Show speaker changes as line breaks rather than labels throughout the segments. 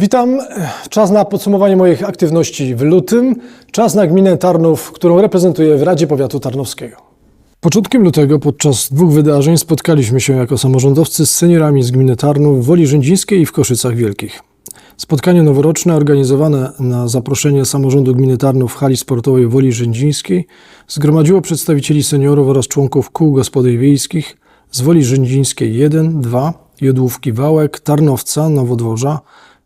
Witam. Czas na podsumowanie moich aktywności w lutym. Czas na gminę Tarnów, którą reprezentuję w Radzie Powiatu Tarnowskiego. Początkiem lutego podczas dwóch wydarzeń spotkaliśmy się jako samorządowcy z seniorami z gminy Tarnów w Woli Rzędzińskiej i w Koszycach Wielkich. Spotkanie noworoczne organizowane na zaproszenie samorządu gminy Tarnów w hali sportowej Woli Rzędzińskiej zgromadziło przedstawicieli seniorów oraz członków kół gospodyń wiejskich z Woli Rzędzińskiej 1, 2, Jodłówki Wałek, Tarnowca, Nowodworza,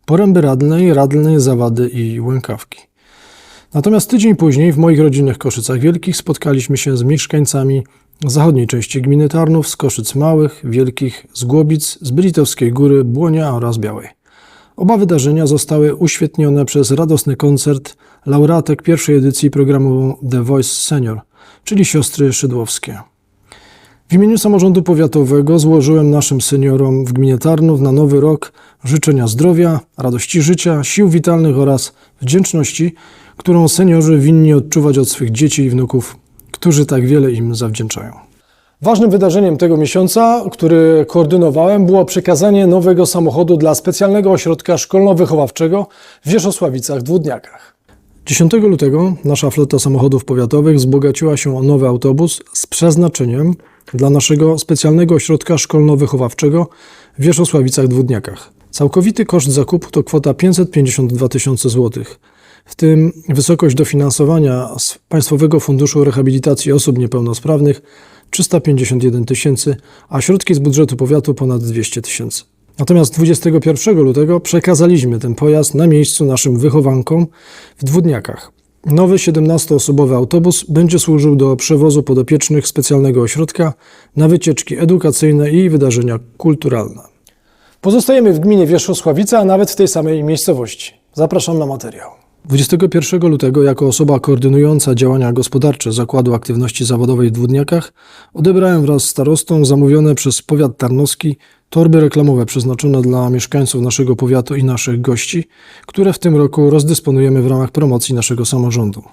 Poręby Radnej, Radny, Zawady i Łękawki. Natomiast tydzień później w moich rodzinnych Koszycach Wielkich spotkaliśmy się z mieszkańcami zachodniej części gminy Tarnów, z Koszyc Małych, Wielkich, z Głobic, z Bylitowskiej Góry, Błonia oraz Białej. Oba wydarzenia zostały uświetnione przez radosny koncert laureatek pierwszej edycji programu The Voice Senior, czyli siostry Szydłowskie. W imieniu samorządu powiatowego złożyłem naszym seniorom w gminie Tarnów na nowy rok życzenia zdrowia, radości życia, sił witalnych oraz wdzięczności, którą seniorzy winni odczuwać od swych dzieci i wnuków, którzy tak wiele im zawdzięczają. Ważnym wydarzeniem tego miesiąca, który koordynowałem, było przekazanie nowego samochodu dla specjalnego ośrodka szkolno-wychowawczego w Wierzchosławicach Dwudniakach. 10 lutego nasza flota samochodów powiatowych wzbogaciła się o nowy autobus z przeznaczeniem dla naszego specjalnego ośrodka szkolno-wychowawczego w Wierzchosławicach Dwudniakach. Całkowity koszt zakupu to kwota 552 tysiące złotych, w tym wysokość dofinansowania z Państwowego Funduszu Rehabilitacji Osób Niepełnosprawnych 351 tysięcy, a środki z budżetu powiatu ponad 200 tysięcy. Natomiast 21 lutego przekazaliśmy ten pojazd na miejscu naszym wychowankom w Dwudniakach. Nowy 17-osobowy autobus będzie służył do przewozu podopiecznych specjalnego ośrodka na wycieczki edukacyjne i wydarzenia kulturalne. Pozostajemy w gminie Wierzchosławica, a nawet w tej samej miejscowości. Zapraszam na materiał. 21 lutego jako osoba koordynująca działania gospodarcze Zakładu Aktywności Zawodowej w Dwudniakach odebrałem wraz z starostą zamówione przez powiat tarnowski torby reklamowe przeznaczone dla mieszkańców naszego powiatu i naszych gości, które w tym roku rozdysponujemy w ramach promocji naszego samorządu.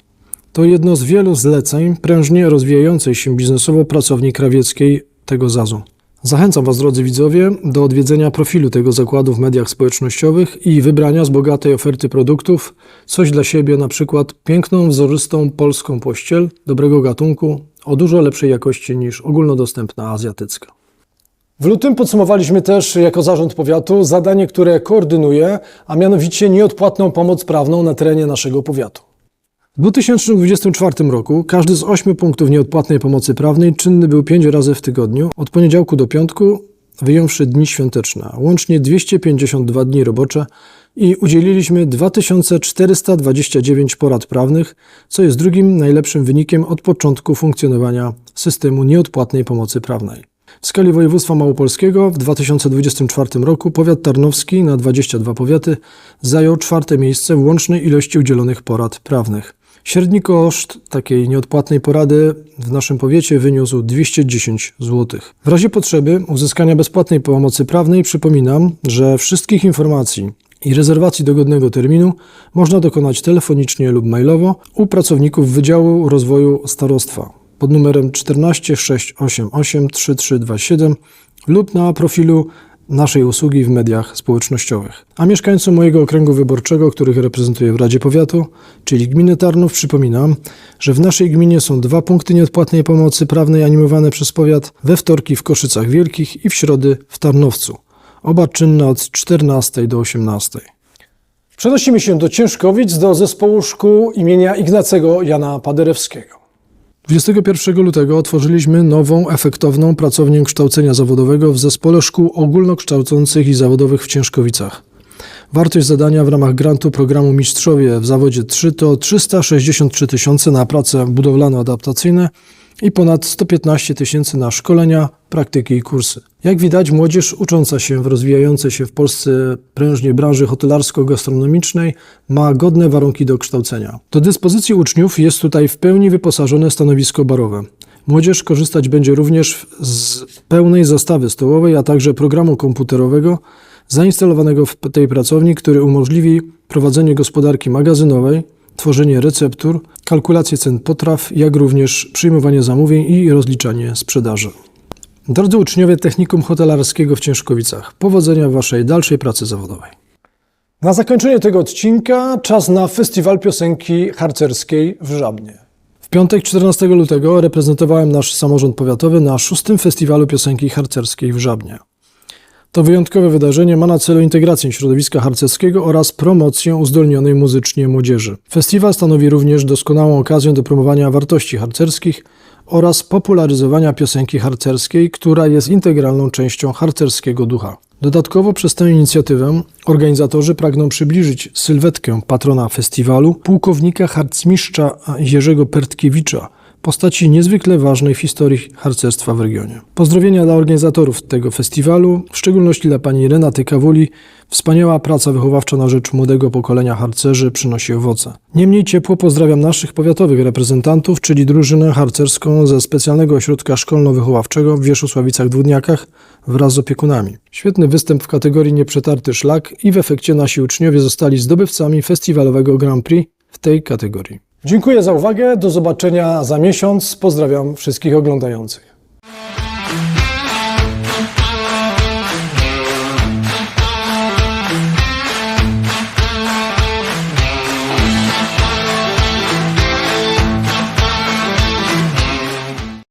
To jedno z wielu zleceń prężnie rozwijającej się biznesowo pracowni krawieckiej tego zazu. Zachęcam Was, drodzy widzowie, do odwiedzenia profilu tego zakładu w mediach społecznościowych i wybrania z bogatej oferty produktów coś dla siebie, na przykład piękną, wzorystą polską pościel dobrego gatunku o dużo lepszej jakości niż ogólnodostępna azjatycka. W lutym podsumowaliśmy też jako zarząd powiatu zadanie, które koordynuję, a mianowicie nieodpłatną pomoc prawną na terenie naszego powiatu. W 2024 roku każdy z ośmiu punktów nieodpłatnej pomocy prawnej czynny był pięć razy w tygodniu, od poniedziałku do piątku, wyjąwszy dni świąteczne, łącznie 252 dni robocze i udzieliliśmy 2429 porad prawnych, co jest drugim najlepszym wynikiem od początku funkcjonowania systemu nieodpłatnej pomocy prawnej. W skali województwa małopolskiego w 2024 roku powiat tarnowski na 22 powiaty zajął czwarte miejsce w łącznej ilości udzielonych porad prawnych. Średni koszt takiej nieodpłatnej porady w naszym powiecie wyniósł 210 zł. W razie potrzeby uzyskania bezpłatnej pomocy prawnej przypominam, że wszystkich informacji i rezerwacji dogodnego terminu można dokonać telefonicznie lub mailowo u pracowników Wydziału Rozwoju Starostwa pod numerem 14 688 3327 lub na profilu naszej usługi w mediach społecznościowych. A mieszkańcom mojego okręgu wyborczego, których reprezentuję w Radzie Powiatu, czyli gminy Tarnów, przypominam, że w naszej gminie są dwa punkty nieodpłatnej pomocy prawnej animowane przez powiat, we wtorki w Koszycach Wielkich i w środy w Tarnowcu. Oba czynne od 14 do 18. Przenosimy się do Ciężkowic, do zespołu szkół imienia Ignacego Jana Paderewskiego. 21 lutego otworzyliśmy nową, efektowną pracownię kształcenia zawodowego w Zespole Szkół Ogólnokształcących i Zawodowych w Ciężkowicach. Wartość zadania w ramach grantu programu Mistrzowie w zawodzie 3 to 363 tysiące na prace budowlano-adaptacyjne i ponad 115 tysięcy na szkolenia, praktyki i kursy. Jak widać, młodzież ucząca się w rozwijającej się w Polsce prężnie branży hotelarsko-gastronomicznej ma godne warunki do kształcenia. Do dyspozycji uczniów jest tutaj w pełni wyposażone stanowisko barowe. Młodzież korzystać będzie również z pełnej zastawy stołowej, a także programu komputerowego zainstalowanego w tej pracowni, który umożliwi prowadzenie gospodarki magazynowej, tworzenie receptur, kalkulację cen potraw, jak również przyjmowanie zamówień i rozliczanie sprzedaży. Drodzy uczniowie Technikum Hotelarskiego w Ciężkowicach, powodzenia w Waszej dalszej pracy zawodowej. Na zakończenie tego odcinka czas na Festiwal Piosenki Harcerskiej w Żabnie. W piątek 14 lutego reprezentowałem nasz samorząd powiatowy na szóstym Festiwalu Piosenki Harcerskiej w Żabnie. To wyjątkowe wydarzenie ma na celu integrację środowiska harcerskiego oraz promocję uzdolnionej muzycznie młodzieży. Festiwal stanowi również doskonałą okazję do promowania wartości harcerskich oraz popularyzowania piosenki harcerskiej, która jest integralną częścią harcerskiego ducha. Dodatkowo przez tę inicjatywę organizatorzy pragną przybliżyć sylwetkę patrona festiwalu, pułkownika harcmistrza Jerzego Pertkiewicza, postaci niezwykle ważnej w historii harcerstwa w regionie. Pozdrowienia dla organizatorów tego festiwalu, w szczególności dla pani Renaty Kawuli. Wspaniała praca wychowawcza na rzecz młodego pokolenia harcerzy przynosi owoce. Niemniej ciepło pozdrawiam naszych powiatowych reprezentantów, czyli drużynę harcerską ze specjalnego ośrodka szkolno-wychowawczego w Wierzusławicach-Dwódniakach wraz z opiekunami. Świetny występ w kategorii nieprzetarty szlak i w efekcie nasi uczniowie zostali zdobywcami festiwalowego Grand Prix w tej kategorii. Dziękuję za uwagę. Do zobaczenia za miesiąc. Pozdrawiam wszystkich oglądających.